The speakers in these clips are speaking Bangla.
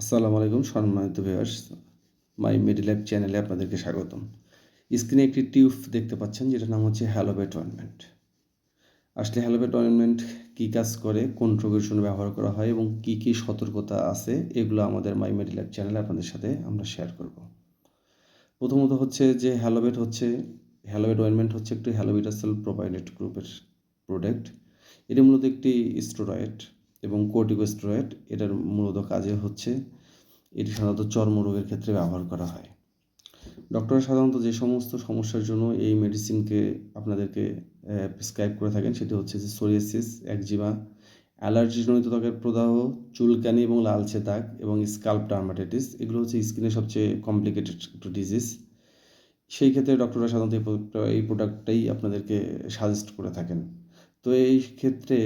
আসসালামু আলাইকুম, সম্মানিত ভিউয়ার্স মাই মেডিল্যাব চ্যানেলে আপনাদেরকে স্বাগতম। স্ক্রিনে একটি টিউব দেখতে পাচ্ছেন, যেটার নাম হচ্ছে হ্যালোবেট অয়েনমেন্ট আসলে হ্যালোবেট অয়েনমেন্ট কী কাজ করে, কোন রোগের জন্য ব্যবহার করা হয় এবং কী কী সতর্কতা আছে, এগুলো আমাদের মাই মেডিল্যাব চ্যানেলে আপনাদের সাথে আমরা শেয়ার করব। প্রথমত হচ্ছে যে হ্যালোবেট হচ্ছে হ্যালোবেট অয়েনমেন্ট হচ্ছে একটি হ্যালোবিটাসেল প্রোপাইনেট গ্রুপের প্রোডাক্ট এটি মূলত একটি স্টেরয়েড এবং কোর্টিকোস্টেরয়েড, এটার মূলত কাজে হচ্ছে এটি সাধারণত চর্মরোগের ক্ষেত্রে ব্যবহার করা হয়। ডক্টররা সাধারণত যে সমস্ত সমস্যার জন্য এই মেডিসিনকে আপনাদেরকে প্রেসক্রাইব করে থাকেন সেটি হচ্ছে যে সোরিয়াসিস, একজিমা, অ্যালার্জিজনিত ত্বকের প্রদাহ, চুলকানি এবং লালচে দাগ এবং স্কাল্প ডার্মাটাইটিস, এগুলো হচ্ছে স্কিনের সবচেয়ে কমপ্লিকেটেড একটু ডিজিজ। সেই ক্ষেত্রে ডক্টররা সাধারণত এই প্রোডাক্টটাই আপনাদেরকে সাজেস্ট করে থাকেন। তো এই ক্ষেত্রে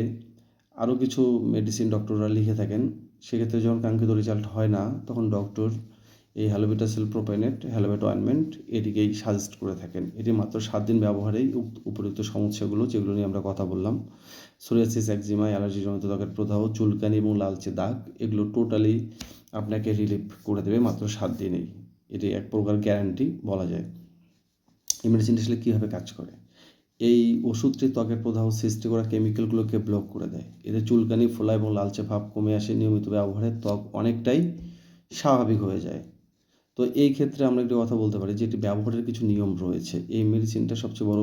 আরও কিছু মেডিসিন ডক্টররা লিখে থাকেন। সেক্ষেত্রে যখন কাঙ্ক্ষিত রেজাল্ট হয় না, তখন ডক্টর এই হ্যালোবিটাসেল প্রোপাইনেট হ্যালোবেট অয়েনমেন্ট এটিকেই সাজেস্ট করে থাকেন। এটি মাত্র সাত দিন ব্যবহারেই উপযুক্ত সমস্যাগুলো, যেগুলো নিয়ে আমরা কথা বললাম। সোরিয়াসিস একজিমা অ্যালার্জিজনিত ত্বকের প্রদাহ, চুলকানি এবং লালচে দাগ, এগুলো টোটালি আপনাকে রিলিফ করে দেবে মাত্র সাত দিনেই। এটি এক প্রকার গ্যারান্টি বলা যায়। এই মেডিসিনটি আসলে কীভাবে কাজ করে? এই ওষুধটি ত্বকের প্রদাহ সৃষ্টি করা কেমিক্যালগুলোকে ব্লক করে দেয়। এতে চুলকানি, ফোলা এবং লালচে ভাব কমে আসে। নিয়মিত ব্যবহারে ত্বক অনেকটাই স্বাভাবিক হয়ে যায়। তো এই ক্ষেত্রে আমরা একটি কথা বলতে পারি যে, এটি ব্যবহারের কিছু নিয়ম রয়েছে। এই মেডিসিনটা সবচেয়ে বড়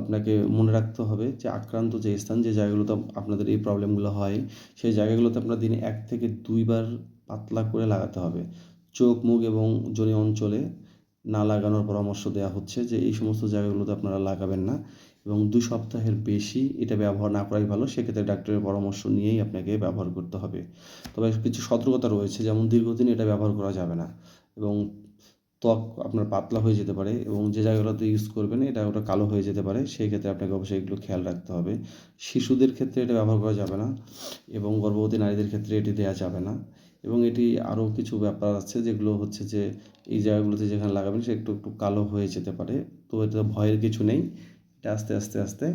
আপনাকে মনে রাখতে হবে যে, আক্রান্ত যে স্থান, যে জায়গাগুলোতে আপনাদের এই প্রবলেমগুলো হয়, সেই জায়গাগুলোতে আপনার দিনে এক থেকে দুইবার পাতলা করে লাগাতে হবে। চোখ, মুখ এবং জনি অঞ্চলে না লাগানোর পরামর্শ দেওয়া হচ্ছে যে এই সমস্ত জায়গাগুলোতে আপনারা লাগাবেন না এবং দুই সপ্তাহের বেশি এটা ব্যবহার না করাই ভালো, সেক্ষেত্রে ডাক্তারের পরামর্শ নিয়েই আপনাকে ব্যবহার করতে হবে। তবে কিছু সতর্কতা রয়েছে, যেমন দীর্ঘদিন এটা ব্যবহার করা যাবে না এবং ত্বক আপনার পাতলা হয়ে যেতে পারে এবং যে জায়গাগুলোতে ইউজ করবেন এটা ওটা কালো হয়ে যেতে পারে সেই ক্ষেত্রে আপনাকে অবশ্যই এগুলো খেয়াল রাখতে হবে। শিশুদের ক্ষেত্রে এটা ব্যবহার করা যাবে না এবং গর্ভবতী নারীদের ক্ষেত্রে এটি দেওয়া যাবে না। এবং এটি আরও কিছু ব্যাপার আছে যেগুলো হচ্ছে যে এই জায়গাগুলোতে যেখানে লাগাবেন সে একটু একটু কালো হয়ে যেতে পারে। তো এটা ভয়ের কিছু নেই। এটা আস্তে আস্তে আস্তে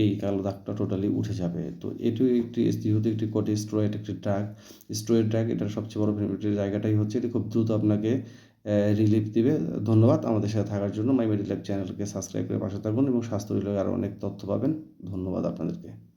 এই কালো দাগটা টোটালি উঠে যাবে। তো এটি একটি, যেহেতু একটি কটি স্ট্রয়েড, একটি ড্রাগ, স্ট্রয়েড ড্রাগ এটার সবচেয়ে বড় জায়গাটাই হচ্ছে এটি খুব দ্রুত আপনাকে রিলিফ দিবে। ধন্যবাদ আমাদের সাথে থাকার জন্য। মাই মেডিল্যাব চ্যানেলকে সাবস্ক্রাইব করে পাশে থাকুন এবং স্বাস্থ্য রিলেটেড আরও অনেক তথ্য পাবেন। ধন্যবাদ আপনাদেরকে।